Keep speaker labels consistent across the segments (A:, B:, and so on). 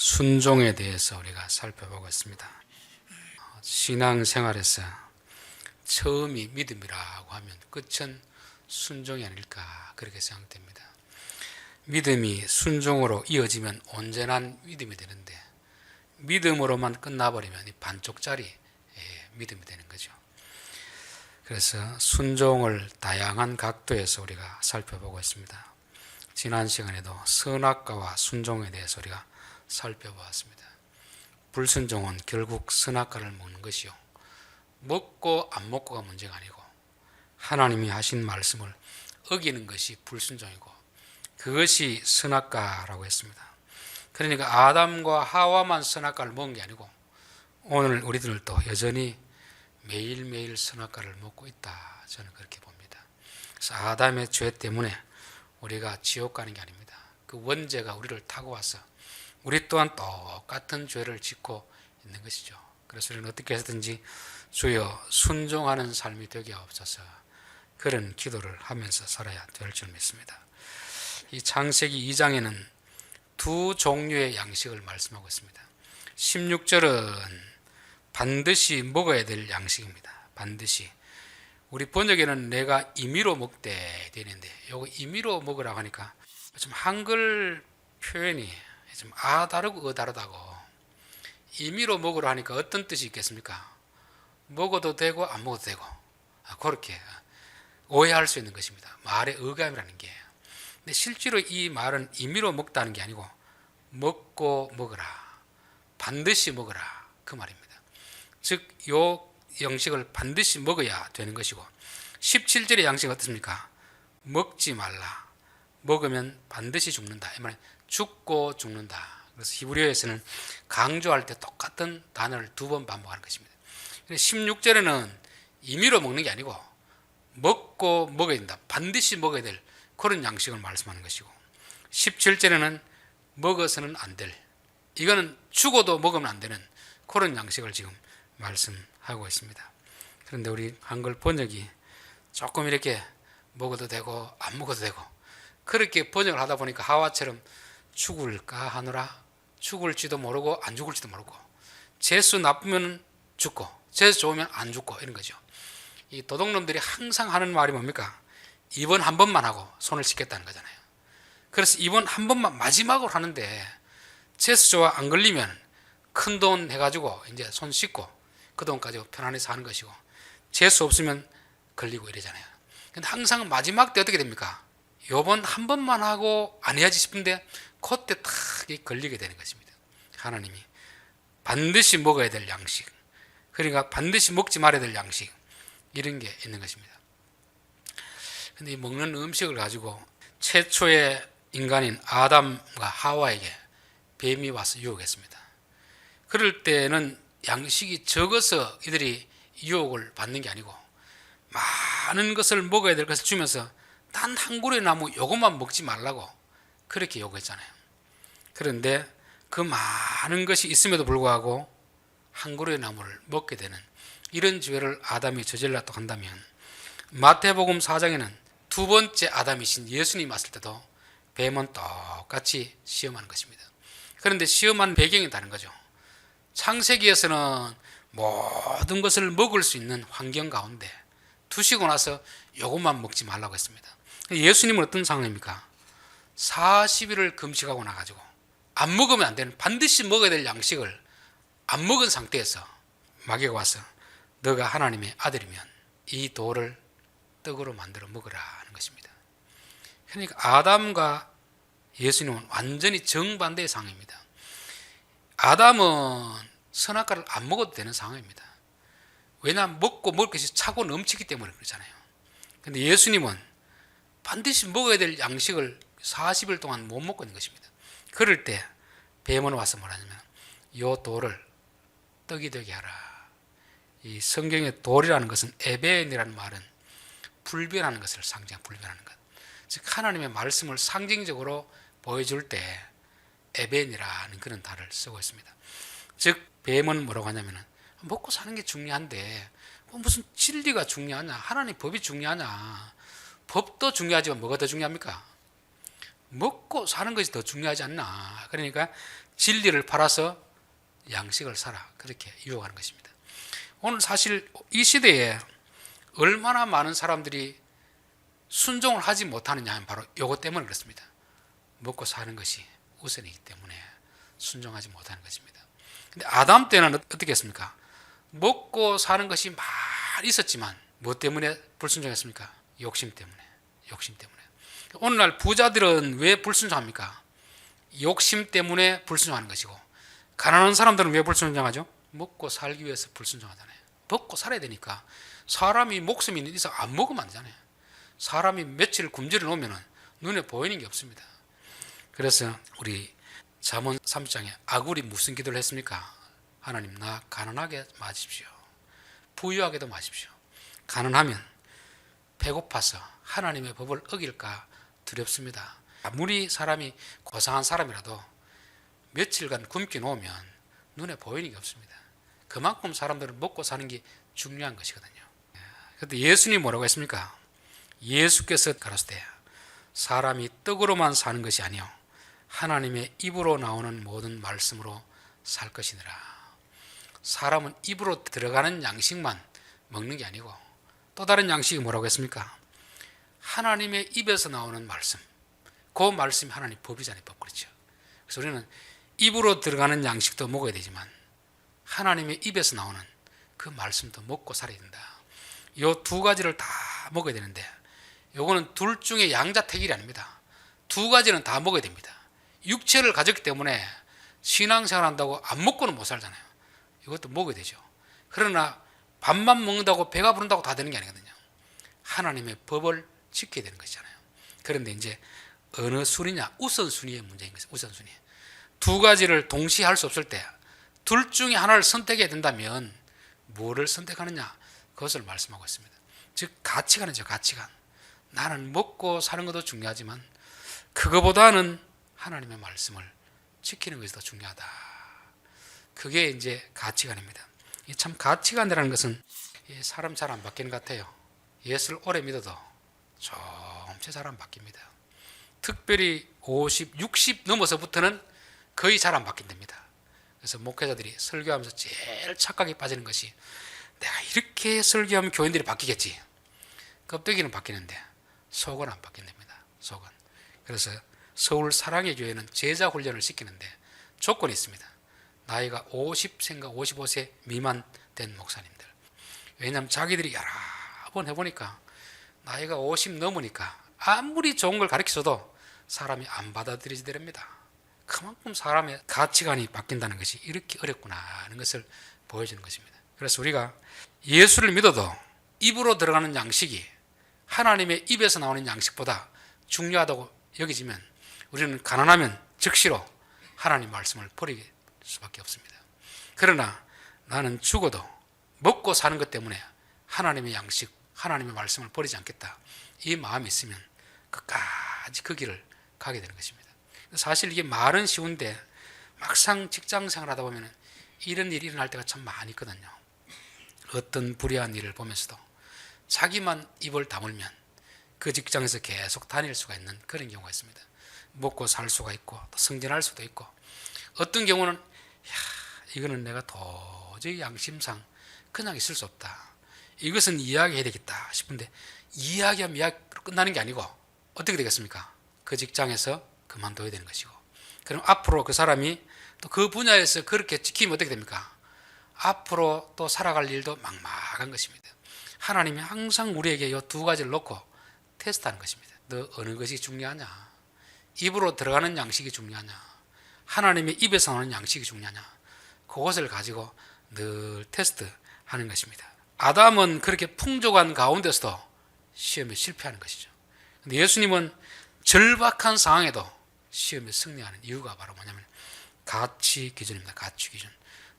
A: 순종에 대해서 우리가 살펴보고 있습니다. 신앙생활에서 처음이 믿음이라고 하면 끝은 순종이 아닐까 그렇게 생각됩니다. 믿음이 순종으로 이어지면 온전한 믿음이 되는데 믿음으로만 끝나버리면 이 반쪽짜리 예, 믿음이 되는 거죠. 그래서 순종을 다양한 각도에서 우리가 살펴보고 있습니다. 지난 시간에도 선악과와 순종에 대해서 우리가 살펴보았습니다. 불순종은 결국 선악과를 먹는 것이요. 먹고 안 먹고가 문제가 아니고 하나님이 하신 말씀을 어기는 것이 불순종이고 그것이 선악과라고 했습니다. 그러니까 아담과 하와만 선악과를 먹은 게 아니고 오늘 우리들도 여전히 매일매일 선악과를 먹고 있다. 저는 그렇게 봅니다. 그래서 아담의 죄 때문에 우리가 지옥 가는 게 아닙니다. 그 원죄가 우리를 타고 와서 우리 또한 똑같은 죄를 짓고 있는 것이죠. 그래서 우리는 어떻게 해서든지 주여 순종하는 삶이 되게 없어서 그런 기도를 하면서 살아야 될 줄 믿습니다. 이 창세기 2장에는 두 종류의 양식을 말씀하고 있습니다. 16절은 반드시 먹어야 될 양식입니다. 반드시. 우리 번역에는 내가 임의로 먹되 되는데 요거 임의로 먹으라고 하니까 좀 한글 표현이 좀아 다르고 어 다르다고 임의로 먹으라 하니까 어떤 뜻이 있겠습니까? 먹어도 되고 안 먹어도 되고 아, 그렇게 오해할 수 있는 것입니다. 말의 의감이라는 게. 근데 실제로 이 말은 임의로 먹다는 게 아니고 먹고 먹으라 반드시 먹으라 그 말입니다. 즉 요 양식을 반드시 먹어야 되는 것이고 17절의 양식은 어떻습니까? 먹지 말라. 먹으면 반드시 죽는다. 이 말은 죽고 죽는다. 그래서 히브리어에서는 강조할 때 똑같은 단어를 두 번 반복하는 것입니다. 16절에는 임의로 먹는 게 아니고 먹고 먹어야 된다. 반드시 먹어야 될 그런 양식을 말씀하는 것이고 17절에는 먹어서는 안 될. 이거는 죽어도 먹으면 안 되는 그런 양식을 지금 말씀하고 있습니다. 그런데 우리 한글 번역이 조금 이렇게 먹어도 되고 안 먹어도 되고 그렇게 번역을 하다 보니까 하와처럼 죽을까 하느라 죽을지도 모르고 안 죽을지도 모르고 재수 나쁘면 죽고 재수 좋으면 안 죽고 이런 거죠. 이 도둑놈들이 항상 하는 말이 뭡니까? 이번 한 번만 하고 손을 씻겠다는 거잖아요. 그래서 이번 한 번만 마지막으로 하는데 재수 좋아 안 걸리면 큰 돈 해가지고 이제 손 씻고 그 돈까지 편안히 사는 것이고 재수 없으면 걸리고 이러잖아요. 근데 항상 마지막 때 어떻게 됩니까? 요번 한 번만 하고 안 해야지 싶은데 그때 탁 걸리게 되는 것입니다. 하나님이 반드시 먹어야 될 양식, 그러니까 반드시 먹지 말아야 될 양식 이런 게 있는 것입니다. 근데 이 먹는 음식을 가지고 최초의 인간인 아담과 하와에게 뱀이 와서 유혹했습니다. 그럴 때는 양식이 적어서 이들이 유혹을 받는 게 아니고 많은 것을 먹어야 될 것을 주면서 단 한 그루의 나무 요것만 먹지 말라고 그렇게 요구했잖아요. 그런데 그 많은 것이 있음에도 불구하고 한 그루의 나무를 먹게 되는 이런 죄를 아담이 저질렀다고 한다면 마태복음 4장에는 두 번째 아담이신 예수님 왔을 때도 뱀은 똑같이 시험하는 것입니다. 그런데 시험한 배경이 다른 거죠. 창세기에서는 모든 것을 먹을 수 있는 환경 가운데 두시고 나서 요것만 먹지 말라고 했습니다. 예수님은 어떤 상황입니까? 40일을 금식하고 나가지고 안 먹으면 안 되는 반드시 먹어야 될 양식을 안 먹은 상태에서 마귀가 와서 너가 하나님의 아들이면 이 돌을 떡으로 만들어 먹으라 하는 것입니다. 그러니까 아담과 예수님은 완전히 정반대의 상황입니다. 아담은 선악과를 안 먹어도 되는 상황입니다. 왜냐하면 먹고 먹을 것이 차고 넘치기 때문에 그렇잖아요. 근데 예수님은 반드시 먹어야 될 양식을 40일 동안 못 먹고 있는 것입니다. 그럴 때 뱀은 와서 뭐라냐면 요 돌을 떡이 되게 하라. 이 성경의 돌이라는 것은 에벤이라는 말은 불변하는 것을 상징 불변하는 것. 즉 하나님의 말씀을 상징적으로 보여줄 때 에벤이라는 그런 단어를 쓰고 있습니다. 즉 뱀은 뭐라고 하냐면은 먹고 사는 게 중요한데 뭐 무슨 진리가 중요하냐 하나님 법이 중요하냐 법도 중요하지만 뭐가 더 중요합니까? 먹고 사는 것이 더 중요하지 않나. 그러니까 진리를 팔아서 양식을 사라. 그렇게 유혹하는 것입니다. 오늘 사실 이 시대에 얼마나 많은 사람들이 순종을 하지 못하느냐 하면 바로 이것 때문에 그렇습니다. 먹고 사는 것이 우선이기 때문에 순종하지 못하는 것입니다. 근데 아담 때는 어떻게 했습니까? 먹고 사는 것이 많이 있었지만 뭐 때문에 불순종했습니까? 욕심 때문에. 욕심 때문에. 오늘날 부자들은 왜 불순종합니까? 욕심 때문에 불순종하는 것이고 가난한 사람들은 왜 불순종하죠? 먹고 살기 위해서 불순종하잖아요. 먹고 살아야 되니까 사람이 목숨이 있는 이상 안 먹으면 안 되잖아요. 사람이 며칠 굶주려 놓으면 눈에 보이는 게 없습니다. 그래서 우리 잠언 3장에 아굴이 무슨 기도를 했습니까? 하나님 나 가난하게 마십시오. 부유하게도 마십시오. 가난하면 배고파서 하나님의 법을 어길까 두렵습니다. 아무리 사람이 고상한 사람이라도 며칠간 굶겨 놓으면 눈에 보이는 게 없습니다. 그만큼 사람들은 먹고 사는 게 중요한 것이거든요. 그런데 예수님 뭐라고 했습니까? 예수께서 가라사대 사람이 떡으로만 사는 것이 아니요 하나님의 입으로 나오는 모든 말씀으로 살 것이니라. 사람은 입으로 들어가는 양식만 먹는 게 아니고 또 다른 양식이 뭐라고 했습니까? 하나님의 입에서 나오는 말씀. 그 말씀이 하나님 법이잖아요, 법 그렇죠. 그래서 우리는 입으로 들어가는 양식도 먹어야 되지만 하나님의 입에서 나오는 그 말씀도 먹고 살아야 된다. 요 두 가지를 다 먹어야 되는데 요거는 둘 중에 양자택일이 아닙니다. 두 가지는 다 먹어야 됩니다. 육체를 가졌기 때문에 신앙생활 한다고 안 먹고는 못 살잖아요. 이것도 먹어야 되죠. 그러나 밥만 먹는다고 배가 부른다고 다 되는 게 아니거든요. 하나님의 법을 지켜야 되는 것이잖아요. 그런데 이제 어느 순위냐 우선순위의 문제인 것이죠. 우선순위. 두 가지를 동시에 할 수 없을 때 둘 중에 하나를 선택해야 된다면 뭐를 선택하느냐 그것을 말씀하고 있습니다. 즉 가치관이죠. 가치관. 나는 먹고 사는 것도 중요하지만 그거보다는 하나님의 말씀을 지키는 것이 더 중요하다. 그게 이제 가치관입니다. 참 가치관이라는 것은 사람 잘 안 바뀌는 것 같아요. 예수를 오래 믿어도 조금씩 잘안 바뀝니다. 특별히 50, 60 넘어서부터는 거의 잘 안 바뀐답니다. 그래서 목회자들이 설교하면서 제일 착각에 빠지는 것이 내가 이렇게 설교하면 교인들이 바뀌겠지. 껍데기는 바뀌는데 속은 안 바뀐답니다. 속은. 그래서 서울 사랑의 교회는 제자 훈련을 시키는데 조건이 있습니다. 나이가 50세인가 55세 미만 된 목사님들. 왜냐하면 자기들이 여러 번 해보니까 나이가 50 넘으니까 아무리 좋은 걸 가르쳐줘도 사람이 안 받아들이지더랍니다. 그만큼 사람의 가치관이 바뀐다는 것이 이렇게 어렵구나 하는 것을 보여주는 것입니다. 그래서 우리가 예수를 믿어도 입으로 들어가는 양식이 하나님의 입에서 나오는 양식보다 중요하다고 여기지면 우리는 가난하면 즉시로 하나님 말씀을 버릴 수밖에 없습니다. 그러나 나는 죽어도 먹고 사는 것 때문에 하나님의 양식, 하나님의 말씀을 버리지 않겠다. 이 마음이 있으면 끝까지 그 길을 가게 되는 것입니다. 사실 이게 말은 쉬운데 막상 직장 생활하다 보면 이런 일이 일어날 때가 참 많이 있거든요. 어떤 불의한 일을 보면서도 자기만 입을 다물면 그 직장에서 계속 다닐 수가 있는 그런 경우가 있습니다. 먹고 살 수가 있고 또 승진할 수도 있고 어떤 경우는 야 이거는 내가 도저히 양심상 그냥 있을 수 없다. 이것은 이야기해야 되겠다 싶은데 이야기하면 이야기로 끝나는 게 아니고 어떻게 되겠습니까? 그 직장에서 그만둬야 되는 것이고 그럼 앞으로 그 사람이 또 그 분야에서 그렇게 지키면 어떻게 됩니까? 앞으로 또 살아갈 일도 막막한 것입니다. 하나님이 항상 우리에게 이 두 가지를 놓고 테스트하는 것입니다. 너 어느 것이 중요하냐? 입으로 들어가는 양식이 중요하냐? 하나님의 입에서 나오는 양식이 중요하냐? 그것을 가지고 늘 테스트하는 것입니다. 아담은 그렇게 풍족한 가운데서도 시험에 실패하는 것이죠. 근데 예수님은 절박한 상황에도 시험에 승리하는 이유가 바로 뭐냐면 가치 기준입니다. 가치 기준.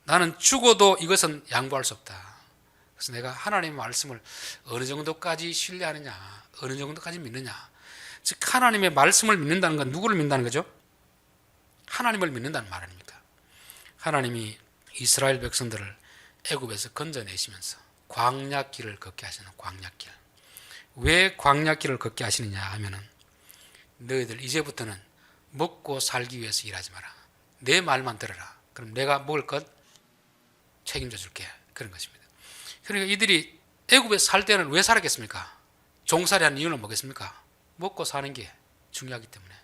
A: 나는 죽어도 이것은 양보할 수 없다. 그래서 내가 하나님의 말씀을 어느 정도까지 신뢰하느냐, 어느 정도까지 믿느냐. 즉 하나님의 말씀을 믿는다는 건 누구를 믿는다는 거죠? 하나님을 믿는다는 말 아닙니까? 하나님이 이스라엘 백성들을 애굽에서 건져내시면서 광야길을 걷게 하시는 광야길. 왜 광야길을 걷게 하시느냐 하면은 너희들 이제부터는 먹고 살기 위해서 일하지 마라. 내 말만 들어라. 그럼 내가 먹을 것 책임져 줄게. 그런 것입니다. 그러니까 이들이 애굽에 살 때는 왜 살았겠습니까? 종살이 하는 이유는 뭐겠습니까? 먹고 사는 게 중요하기 때문에.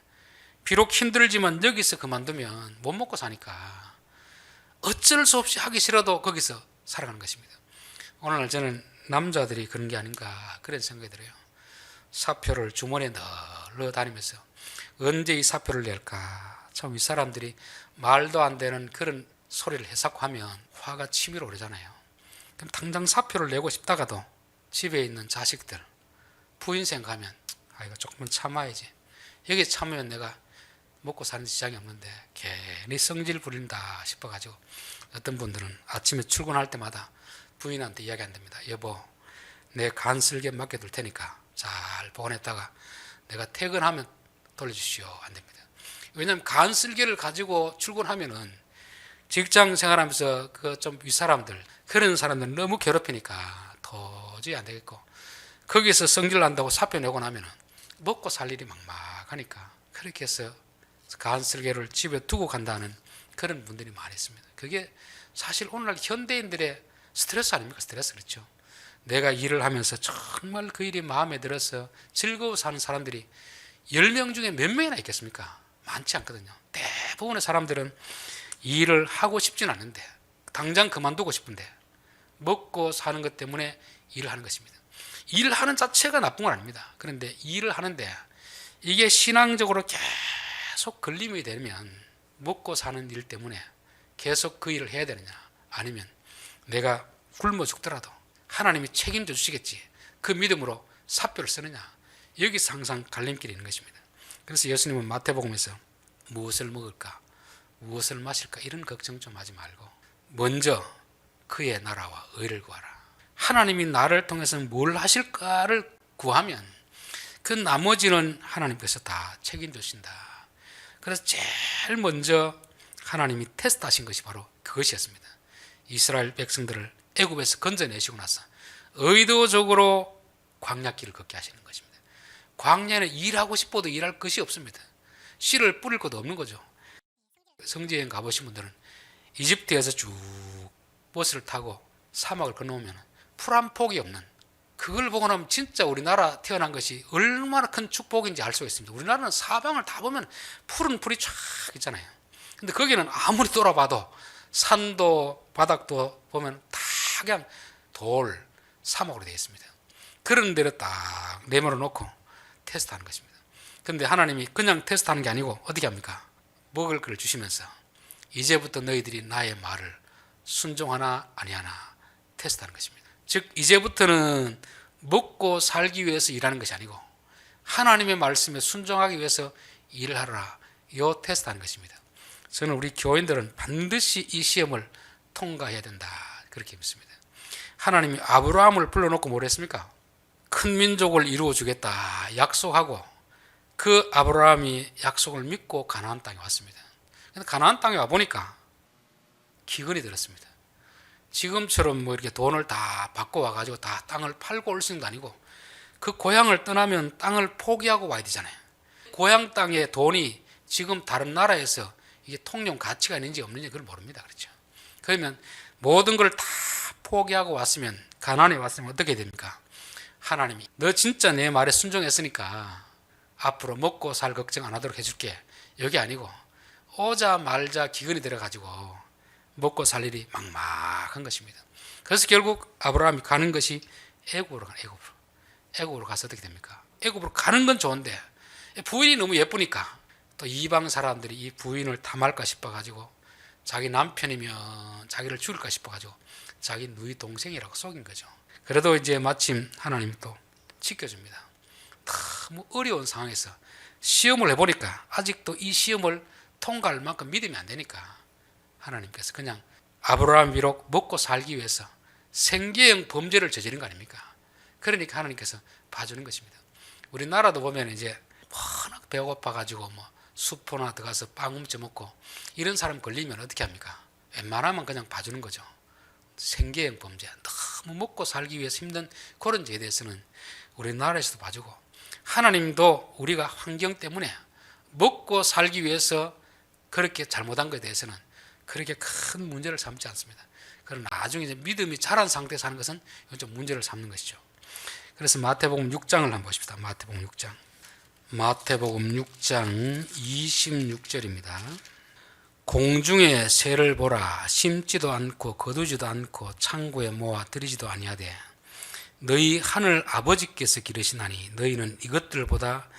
A: 비록 힘들지만 여기서 그만두면 못 먹고 사니까 어쩔 수 없이 하기 싫어도 거기서 살아가는 것입니다. 오늘 저는 남자들이 그런 게 아닌가 그런 생각이 들어요. 사표를 주머니에 넣어 다니면서 언제 이 사표를 낼까? 참 이 사람들이 말도 안 되는 그런 소리를 해석고 하면 화가 치밀어 오르잖아요. 그럼 당장 사표를 내고 싶다가도 집에 있는 자식들, 부인 생각하면 아 이거 조금만 참아야지. 여기 참으면 내가 먹고 사는 지장이 없는데 괜히 성질 부린다 싶어가지고 어떤 분들은 아침에 출근할 때마다 부인한테 이야기 안 됩니다. 여보, 내 간슬개 맡겨둘 테니까 잘 보관했다가 내가 퇴근하면 돌려주시오. 안 됩니다. 왜냐하면 간슬개를 가지고 출근하면은 직장 생활하면서 그 좀 윗사람들 그런 사람들 너무 괴롭히니까 도저히 안 되겠고 거기서 성질 난다고 사표 내고 나면은 먹고 살 일이 막막하니까 그렇게 해서 간슬개를 집에 두고 간다는 그런 분들이 많이 있습니다. 그게 사실 오늘날 현대인들의 스트레스 아닙니까? 스트레스 그렇죠. 내가 일을 하면서 정말 그 일이 마음에 들어서 즐거워 사는 사람들이 10명 중에 몇 명이나 있겠습니까? 많지 않거든요. 대부분의 사람들은 일을 하고 싶진 않은데 당장 그만두고 싶은데 먹고 사는 것 때문에 일을 하는 것입니다. 일을 하는 자체가 나쁜 건 아닙니다. 그런데 일을 하는데 이게 신앙적으로 계속 걸림이 되면 먹고 사는 일 때문에 계속 그 일을 해야 되느냐 아니면 내가 굶어 죽더라도 하나님이 책임져 주시겠지 그 믿음으로 사표를 쓰느냐 여기서 항상 갈림길이 있는 것입니다. 그래서 예수님은 마태복음에서 무엇을 먹을까 무엇을 마실까 이런 걱정 좀 하지 말고 먼저 그의 나라와 의를 구하라. 하나님이 나를 통해서 뭘 하실까를 구하면 그 나머지는 하나님께서 다 책임져 주신다. 그래서 제일 먼저 하나님이 테스트하신 것이 바로 그것이었습니다. 이스라엘 백성들을 애굽에서 건져내시고 나서 의도적으로 광야길을 걷게 하시는 것입니다. 광야는 일하고 싶어도 일할 것이 없습니다. 씨를 뿌릴 것도 없는 거죠. 성지여행 가보신 분들은 이집트에서 쭉 버스를 타고 사막을 건너오면 풀 한 폭이 없는 그걸 보고 나면 진짜 우리나라 태어난 것이 얼마나 큰 축복인지 알 수가 있습니다. 우리나라는 사방을 다 보면 푸른 풀이 쫙 있잖아요. 근데 거기는 아무리 돌아봐도 산도 바닥도 보면 다 그냥 돌, 사막으로 되어 있습니다. 그런 데를 딱 내밀어 놓고 테스트하는 것입니다. 그런데 하나님이 그냥 테스트하는 게 아니고 어떻게 합니까? 먹을 걸 주시면서 이제부터 너희들이 나의 말을 순종하나 아니하나 테스트하는 것입니다. 즉 이제부터는 먹고 살기 위해서 일하는 것이 아니고 하나님의 말씀에 순종하기 위해서 일을 하라. 요 테스트하는 것입니다. 저는 우리 교인들은 반드시 이 시험을 통과해야 된다. 그렇게 믿습니다. 하나님이 아브라함을 불러놓고 뭘 했습니까? 큰 민족을 이루어 주겠다. 약속하고 그 아브라함이 약속을 믿고 가나안 땅에 왔습니다. 근데 가나안 땅에 와 보니까 기근이 들었습니다. 지금처럼 뭐 이렇게 돈을 다 받고 와가지고 다 땅을 팔고 올 수 있는 거 아니고 그 고향을 떠나면 땅을 포기하고 와야 되잖아요. 고향 땅에 돈이 지금 다른 나라에서 이게 통용 가치가 있는지 없는지 그걸 모릅니다. 그렇죠. 그러면 모든 걸 다 포기하고 왔으면 가난에 왔으면 어떻게 됩니까? 하나님이 너 진짜 내 말에 순종했으니까 앞으로 먹고 살 걱정 안 하도록 해줄게. 여기 아니고 오자 말자 기근이 들어가지고 먹고 살 일이 막막한 것입니다. 그래서 결국 아브라함이 가는 것이 애굽으로 가는 애굽으로. 애굽으로 가서 어떻게 됩니까? 애굽으로 가는 건 좋은데 부인이 너무 예쁘니까 또 이방 사람들이 이 부인을 탐할까 싶어 가지고 자기 남편이면 자기를 죽일까 싶어 가지고 자기 누이 동생이라고 속인 거죠. 그래도 이제 마침 하나님 또 지켜줍니다. 너무 어려운 상황에서 시험을 해보니까 아직도 이 시험을 통과할 만큼 믿음이 안 되니까 하나님께서 그냥 아브라함 비록 먹고 살기 위해서 생계형 범죄를 저지른 거 아닙니까? 그러니까 하나님께서 봐주는 것입니다. 우리나라도 보면 이제 워낙 배고파 가지고 뭐 수포나 들어가서 빵 훔쳐 먹고 이런 사람 걸리면 어떻게 합니까? 웬만하면 그냥 봐주는 거죠. 생계형 범죄 너무 먹고 살기 위해서 힘든 그런 죄에 대해서는 우리나라에서도 봐주고 하나님도 우리가 환경 때문에 먹고 살기 위해서 그렇게 잘못한 것에 대해서는 그렇게 큰 문제를 삼지 않습니다. 그러나 나중에 이제 믿음이 자란 상태에서 하는 것은 좀 문제를 삼는 것이죠. 그래서 마태복음 6장을 한번 보십시다. 마태복음 6장. 마태복음 6장 26절입니다. 공중의 새를 보라. 심지도 않고 거두지도 않고 창고에 모아 들이지도 아니하되 너희 하늘 아버지께서 기르시나니 너희는 이것들보다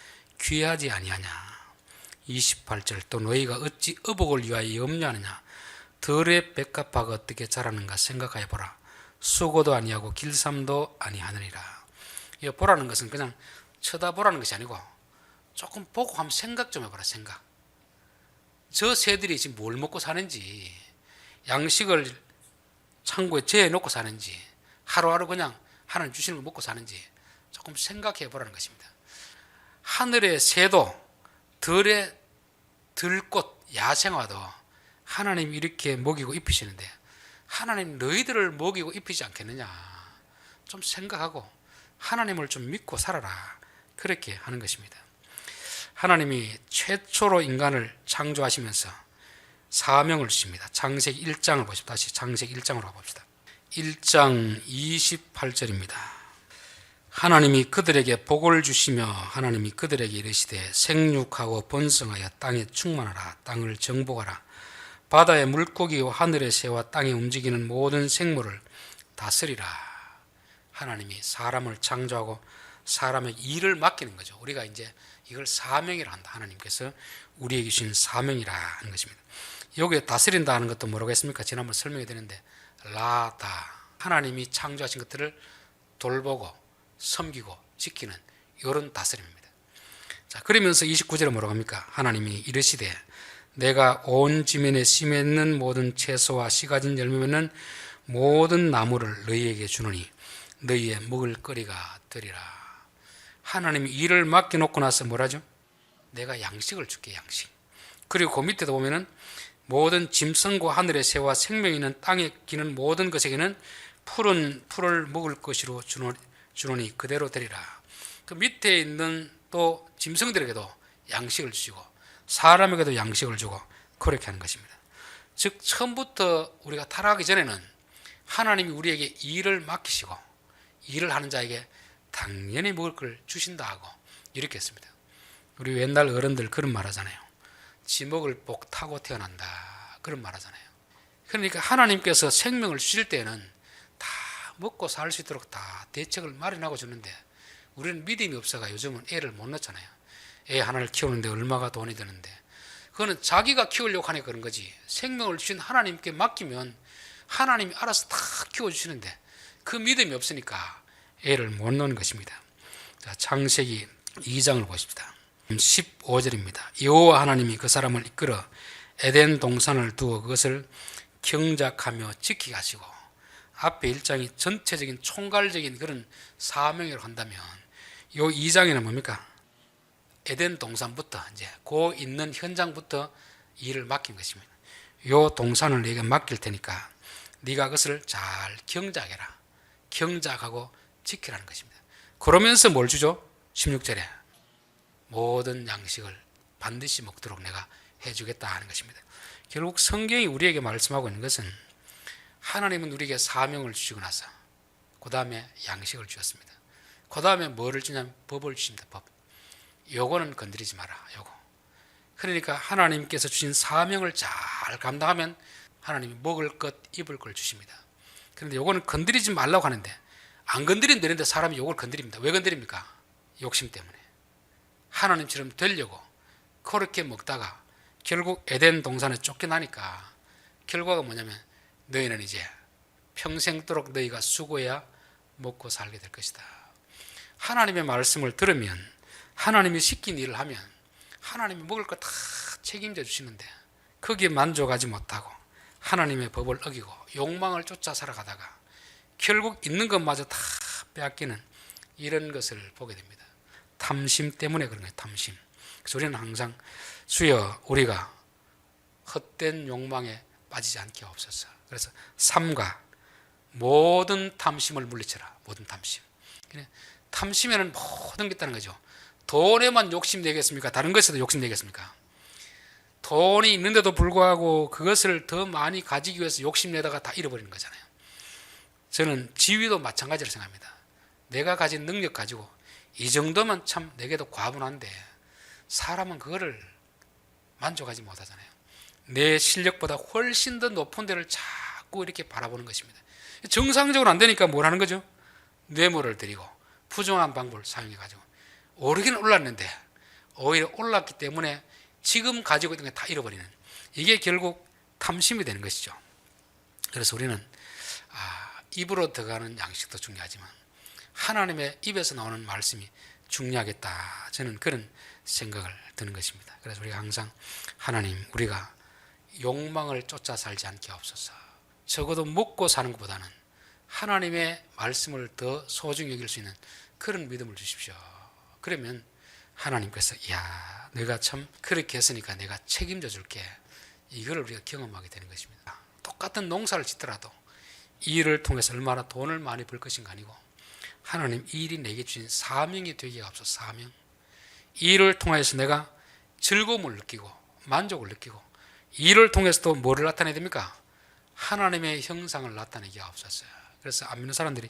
A: 귀하지 아니하냐? 28절 또 너희가 어찌 어복을 위하여 염려하느냐? 들의 백합화가 어떻게 자라는가 생각하여 보라. 수고도 아니하고 길삼도 아니하느니라. 이 보라는 것은 그냥 쳐다보라는 것이 아니고 조금 보고 한번 생각 좀 해봐라 생각 저 새들이 지금 뭘 먹고 사는지 양식을 창고에 재놓고 사는지 하루하루 그냥 하나님 주시는 거 먹고 사는지 조금 생각해 보라는 것입니다. 하늘의 새도 들의 들꽃 야생화도 하나님 이렇게 먹이고 입히시는데 하나님 너희들을 먹이고 입히지 않겠느냐 좀 생각하고 하나님을 좀 믿고 살아라 그렇게 하는 것입니다. 하나님이 최초로 인간을 창조하시면서 사명을 주십니다. 창세기 1장을 보십시다. 다시 창세기 1장으로 가봅시다. 1장 28절입니다. 하나님이 그들에게 복을 주시며 하나님이 그들에게 이르시되 생육하고 번성하여 땅에 충만하라 땅을 정복하라 바다의 물고기와 하늘의 새와 땅에 움직이는 모든 생물을 다스리라 하나님이 사람을 창조하고 사람에게 일을 맡기는 거죠. 우리가 이제 이걸 사명이라 한다. 하나님께서 우리에게 주신 사명이라 하는 것입니다. 여기에 다스린다 하는 것도 뭐라고 했습니까? 지난번 설명해 드렸는데 라다 하나님이 창조하신 것들을 돌보고 섬기고 지키는 이런 다스림입니다. 자 그러면서 29절에 뭐라고 합니까? 하나님이 이르시되 내가 온 지면에 심했는 모든 채소와 씨 가진 열매 는 모든 나무를 너희에게 주노니 너희의 먹을 거리가 되리라. 하나님이 일을 맡겨놓고 나서 뭐라죠? 내가 양식을 줄게 양식. 그리고 그 밑에도 보면은 모든 짐승과 하늘의 새와 생명 있는 땅에 기는 모든 것에게는 푸른 풀을 먹을 것으로 주노니 그대로 되리라. 그 밑에 있는 또 짐승들에게도 양식을 주시고 사람에게도 양식을 주고 그렇게 하는 것입니다. 즉 처음부터 우리가 타락하기 전에는 하나님이 우리에게 일을 맡기시고 일을 하는 자에게 당연히 먹을 걸 주신다 하고 이렇게 했습니다. 우리 옛날 어른들 그런 말 하잖아요. 지목을 복 타고 태어난다. 그런 말 하잖아요. 그러니까 하나님께서 생명을 주실 때는 다 먹고 살 수 있도록 다 대책을 마련하고 주는데 우리는 믿음이 없어가 요즘은 애를 못 낳잖아요. 애 하나를 키우는데 얼마가 돈이 드는데 그거는 자기가 키우려고 하니까 그런 거지. 생명을 주신 하나님께 맡기면 하나님이 알아서 다 키워주시는데 그 믿음이 없으니까 애를 못 놓는 것입니다. 자, 창세기 2장을 보십시다. 15절입니다. 여호와 하나님이 그 사람을 이끌어 에덴 동산을 두어 그것을 경작하며 지키게 하시고 앞에 1장이 전체적인 총괄적인 그런 사명을 한다면 요 2장에는 뭡니까? 에덴 동산부터 이제 고 있는 현장부터 일을 맡긴 것입니다. 요 동산을 네가 맡길 테니까 네가 그것을 잘 경작해라. 경작하고 지키라는 것입니다. 그러면서 뭘 주죠? 16절에 모든 양식을 반드시 먹도록 내가 해주겠다 하는 것입니다. 결국 성경이 우리에게 말씀하고 있는 것은 하나님은 우리에게 사명을 주시고 나서 그 다음에 양식을 주셨습니다. 그 다음에 뭐를 주냐면 법을 주십니다. 법. 요거는 건드리지 마라. 요거. 그러니까 하나님께서 주신 사명을 잘 감당하면 하나님이 먹을 것, 입을 걸 주십니다. 그런데 요거는 건드리지 말라고 하는데 안 건드리면 되는데 사람이 욕을 건드립니다. 왜 건드립니까? 욕심 때문에. 하나님처럼 되려고 그렇게 먹다가 결국 에덴 동산에 쫓겨나니까 결과가 뭐냐면 너희는 이제 평생도록 너희가 수고해야 먹고 살게 될 것이다. 하나님의 말씀을 들으면 하나님이 시킨 일을 하면 하나님이 먹을 거 다 책임져 주시는데 거기에 만족하지 못하고 하나님의 법을 어기고 욕망을 쫓아 살아가다가 결국 있는 것마저 다 빼앗기는 이런 것을 보게 됩니다. 탐심 때문에 그런 거예요. 탐심. 그래서 우리는 항상 주여 우리가 헛된 욕망에 빠지지 않게 없어서 그래서 삼가 모든 탐심을 물리쳐라. 모든 탐심. 탐심에는 모든 게 있다는 거죠. 돈에만 욕심 내겠습니까? 다른 것에도 욕심 내겠습니까? 돈이 있는데도 불구하고 그것을 더 많이 가지기 위해서 욕심내다가 다 잃어버리는 거잖아요. 저는 지위도 마찬가지로 생각합니다. 내가 가진 능력 가지고 이 정도면 참 내게도 과분한데 사람은 그거를 만족하지 못하잖아요. 내 실력보다 훨씬 더 높은 데를 자꾸 이렇게 바라보는 것입니다. 정상적으로 안 되니까 뭘 하는 거죠? 뇌물을 드리고 부정한 방법을 사용해 가지고 오르기는 올랐는데 오히려 올랐기 때문에 지금 가지고 있는 게 다 잃어버리는 이게 결국 탐심이 되는 것이죠. 그래서 우리는 아, 입으로 들어가는 양식도 중요하지만 하나님의 입에서 나오는 말씀이 중요하겠다. 저는 그런 생각을 드는 것입니다. 그래서 우리가 항상 하나님 우리가 욕망을 쫓아 살지 않게 없어서 적어도 먹고 사는 것보다는 하나님의 말씀을 더 소중히 여길 수 있는 그런 믿음을 주십시오. 그러면 하나님께서 야 내가 참 그렇게 했으니까 내가 책임져 줄게 이거를 우리가 경험하게 되는 것입니다. 똑같은 농사를 짓더라도 이 일을 통해서 얼마나 돈을 많이 벌 것인가 아니고 하나님 이 일이 내게 주신 사명이 되기가 없어 사명 이 일을 통해서 내가 즐거움을 느끼고 만족을 느끼고 이 일을 통해서 또 뭐를 나타내야 됩니까? 하나님의 형상을 나타내기가 없었어요. 그래서 안 믿는 사람들이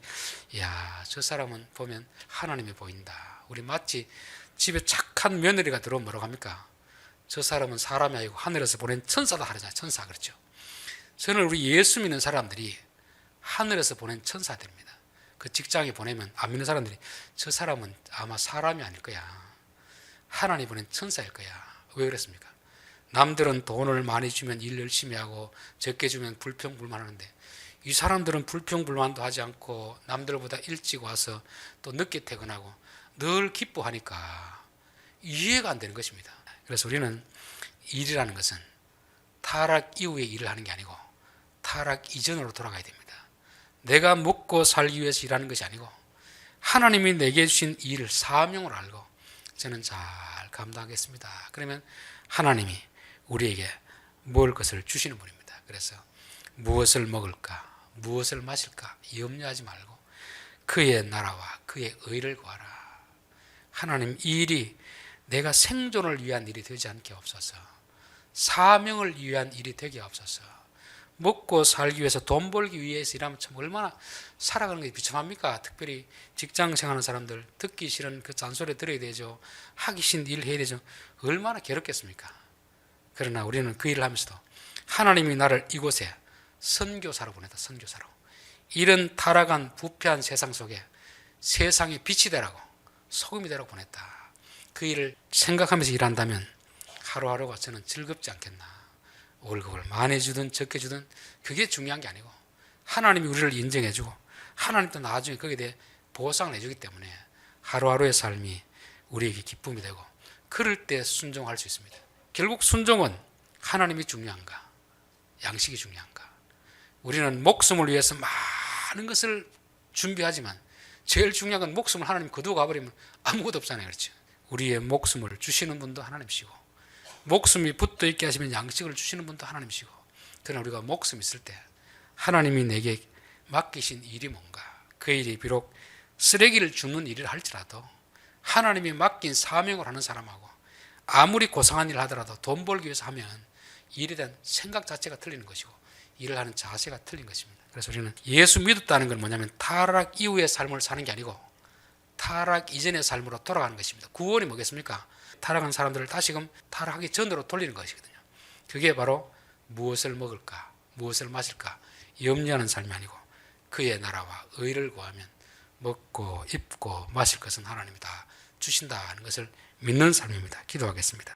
A: 야, 저 사람은 보면 하나님이 보인다. 우리 마치 집에 착한 며느리가 들어오면 뭐라고 합니까? 저 사람은 사람이 아니고 하늘에서 보낸 천사다 하잖아요. 천사 그렇죠. 저는 우리 예수 믿는 사람들이 하늘에서 보낸 천사들입니다. 그 직장에 보내면 안 믿는 사람들이 저 사람은 아마 사람이 아닐 거야. 하나님 보낸 천사일 거야. 왜 그랬습니까? 남들은 돈을 많이 주면 일 열심히 하고 적게 주면 불평불만하는데 이 사람들은 불평불만도 하지 않고 남들보다 일찍 와서 또 늦게 퇴근하고 늘 기뻐하니까 이해가 안 되는 것입니다. 그래서 우리는 일이라는 것은 타락 이후에 일을 하는 게 아니고 타락 이전으로 돌아가야 됩니다. 내가 먹고 살기 위해서 일하는 것이 아니고 하나님이 내게 주신 일을 사명을 알고 저는 잘 감당하겠습니다. 그러면 하나님이 우리에게 먹을 것을 주시는 분입니다. 그래서 무엇을 먹을까, 무엇을 마실까 염려하지 말고 그의 나라와 그의 의를 구하라. 하나님 이 일이 내가 생존을 위한 일이 되지 않게 없어서 사명을 위한 일이 되게 없어서 먹고 살기 위해서 돈 벌기 위해서 일하면 참 얼마나 살아가는 게 비참합니까? 특별히 직장 생활하는 사람들 듣기 싫은 그 잔소리 들어야 되죠. 하기 싫은 일 해야 되죠. 얼마나 괴롭겠습니까? 그러나 우리는 그 일을 하면서도 하나님이 나를 이곳에 선교사로 보냈다. 선교사로. 이런 타락한 부패한 세상 속에 세상의 빛이 되라고 소금이 되라고 보냈다. 그 일을 생각하면서 일한다면 하루하루가 저는 즐겁지 않겠나. 월급을 많이 주든 적게 주든 그게 중요한 게 아니고 하나님이 우리를 인정해주고 하나님도 나중에 거기에 대해 보상을 해주기 때문에 하루하루의 삶이 우리에게 기쁨이 되고 그럴 때 순종할 수 있습니다. 결국 순종은 하나님이 중요한가? 양식이 중요한가? 우리는 목숨을 위해서 많은 것을 준비하지만 제일 중요한 건 목숨을 하나님 거두어 가버리면 아무것도 없잖아요. 그렇죠? 우리의 목숨을 주시는 분도 하나님이시고 목숨이 붙어 있게 하시면 양식을 주시는 분도 하나님이시고 그러나 우리가 목숨 있을 때 하나님이 내게 맡기신 일이 뭔가 그 일이 비록 쓰레기를 줍는 일을 할지라도 하나님이 맡긴 사명을 하는 사람하고 아무리 고상한 일을 하더라도 돈 벌기 위해서 하면 일에 대한 생각 자체가 틀리는 것이고 일을 하는 자세가 틀린 것입니다. 그래서 우리는 예수 믿었다는 건 뭐냐면 타락 이후의 삶을 사는 게 아니고 타락 이전의 삶으로 돌아가는 것입니다. 구원이 뭐겠습니까? 타락한 사람들을 다시금 타락하기 전으로 돌리는 것이거든요. 그게 바로 무엇을 먹을까, 무엇을 마실까 염려하는 삶이 아니고 그의 나라와 의를 구하면 먹고 입고 마실 것은 하나님이 다 주신다는 것을 믿는 삶입니다. 기도하겠습니다.